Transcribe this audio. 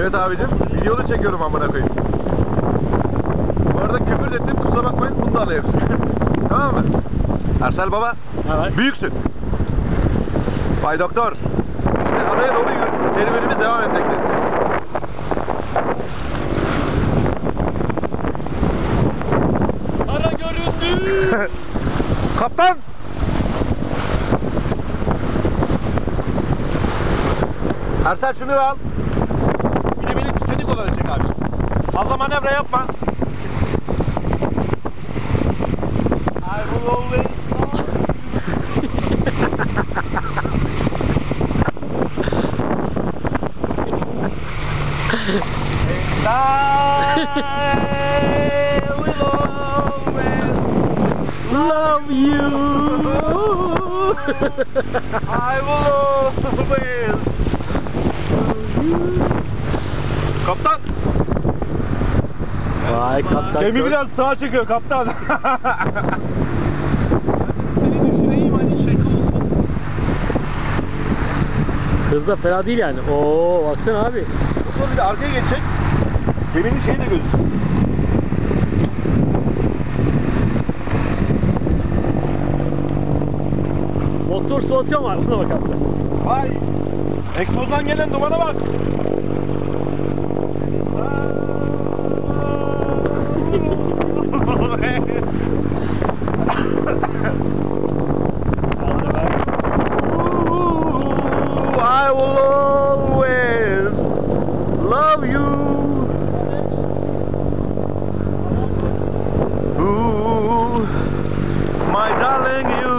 Evet abicim. Videoda çekiyorum amına koyayım. Bu arada küfür ettim kusura bakmayın da alayım. tamam mı? Ersel baba. Evet. Büyüksün. Bay Doktor. İşte araya yürü. Serüvenimiz devam etmekte. Para göründü. Kaptan! Ersel şunu al. dönecek abi. Fazla manevra yapma. I will. I will always love you. I will always love you. Kaptan Vay kaptan. Gemi biraz sağa çekiyor kaptan Seni düşüreyim hani şaka olsun. Hız da fena değil yani. Oo baksana abi. Sonra bir de arkaya geçecek Geminin şeyi de gözüksün Motor soğutuyor mu? Buna bakalım sen. Vay Egzozdan gelen dumana bak will always love you. Ooh, my darling, you.